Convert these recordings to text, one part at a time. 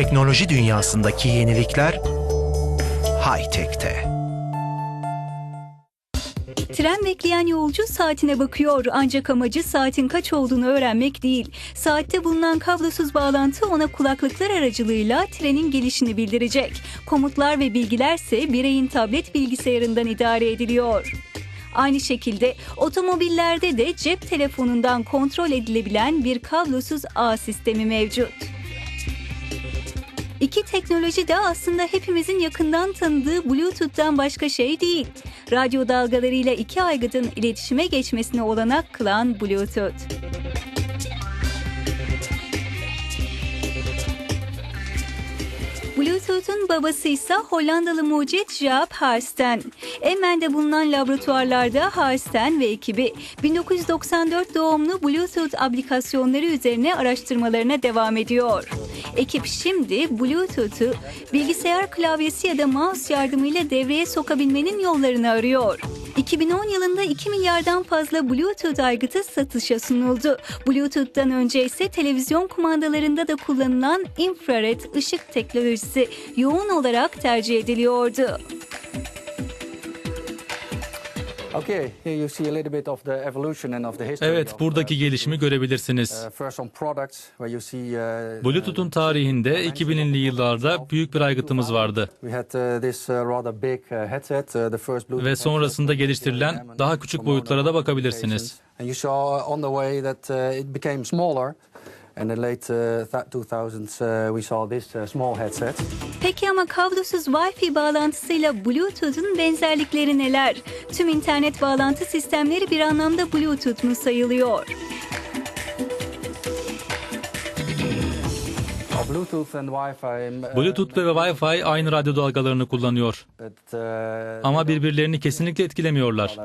Teknoloji dünyasındaki yenilikler high-tech'te. Tren bekleyen yolcu saatine bakıyor ancak amacı saatin kaç olduğunu öğrenmek değil. Saatte bulunan kablosuz bağlantı ona kulaklıklar aracılığıyla trenin gelişini bildirecek. Komutlar ve bilgilerse bireyin tablet bilgisayarından idare ediliyor. Aynı şekilde otomobillerde de cep telefonundan kontrol edilebilen bir kablosuz ağ sistemi mevcut. İki teknoloji de aslında hepimizin yakından tanıdığı Bluetooth'tan başka şey değil. Radyo dalgalarıyla iki aygıtın iletişime geçmesine olanak kılan Bluetooth. Bluetooth'un babası ise Hollandalı mucit Jaap Harsten. Emmen'de bulunan laboratuvarlarda Harsten ve ekibi 1994 doğumlu Bluetooth aplikasyonları üzerine araştırmalarına devam ediyor. Ekip şimdi Bluetooth'u bilgisayar klavyesi ya da mouse yardımıyla devreye sokabilmenin yollarını arıyor. 2010 yılında 2 milyardan fazla Bluetooth aygıtı satışa sunuldu. Bluetooth'tan önce ise televizyon kumandalarında da kullanılan infrared ışık teknolojisi yoğun olarak tercih ediliyordu. Evet, buradaki gelişimi görebilirsiniz. Bluetooth'un tarihinde 2000'li yıllarda büyük bir aygıtımız vardı. We had uh, this uh, rather big uh, headset, the first Bluetooth Ve sonrasında geliştirilen daha küçük boyutlara da bakabilirsiniz. And. In late uh, th- 2000s, uh, we saw this uh, small headset. Peki ama kablosuz Wi-Fi bağlantısıyla Bluetooth'un benzerlikleri neler? Tüm internet bağlantı sistemleri bir anlamda Bluetooth mu sayılıyor? Bluetooth Wi-Fi. uh, Bluetooth ve Wi-Fi aynı radyo dalgalarını kullanıyor. uh, Ama birbirlerini kesinlikle etkilemiyorlar.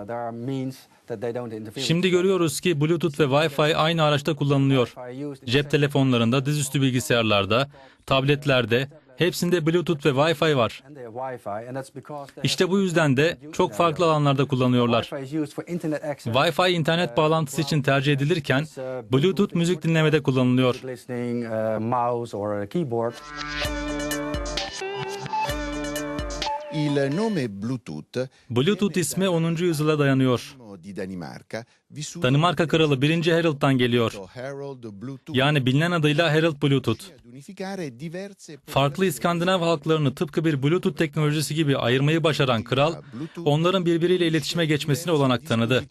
Şimdi görüyoruz ki Bluetooth ve Wi-Fi aynı araçta kullanılıyor. Cep telefonlarında, dizüstü bilgisayarlarda, tabletlerde hepsinde Bluetooth ve Wi-Fi var. İşte bu yüzden de çok farklı alanlarda kullanıyorlar. Wi-Fi internet bağlantısı için tercih edilirken Bluetooth müzik dinlemede kullanılıyor. Bluetooth Bluetooth ismi 10. yüzyıla dayanıyor. Danimarka kralı 1. Harold'dan geliyor. Yani bilinen adıyla Harold Bluetooth. Farklı İskandinav halklarını tıpkı bir Bluetooth teknolojisi gibi ayırmayı başaran kral, onların birbiriyle iletişime geçmesine olanak tanıdı.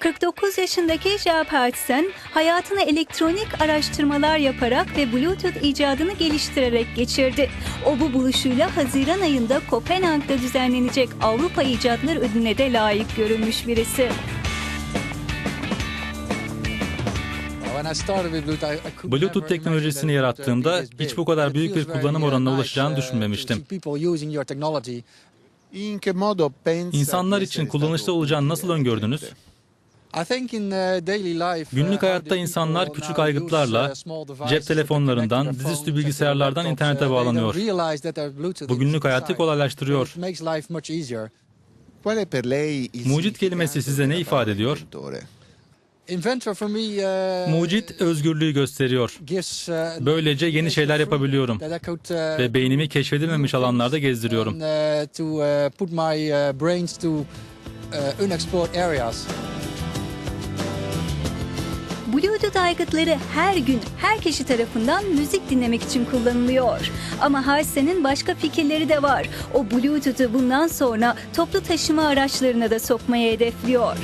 49 yaşındaki Jaap Hartsen hayatını elektronik araştırmalar yaparak ve Bluetooth icadını geliştirerek geçirdi. O bu buluşuyla Haziran ayında Kopenhag'da düzenlenecek Avrupa İcatlar Ödülü'ne de layık görülmüş birisi. Bluetooth teknolojisini yarattığımda hiç bu kadar büyük bir kullanım oranına ulaşacağını düşünmemiştim. İnsanlar için kullanışlı olacağını nasıl öngördünüz? Günlük hayatta insanlar küçük aygıtlarla, cep telefonlarından, dizüstü bilgisayarlardan internete bağlanıyor. Bu günlük hayatı kolaylaştırıyor. Mucit kelimesi size ne ifade ediyor? Mucit özgürlüğü gösteriyor. Böylece yeni şeyler yapabiliyorum ve beynimi keşfedilmemiş alanlarda gezdiriyorum. Bluetooth aygıtları her gün her kişi tarafından müzik dinlemek için kullanılıyor. Ama Harsen'in başka fikirleri de var. O Bluetooth'u bundan sonra toplu taşıma araçlarına da sokmayı hedefliyor.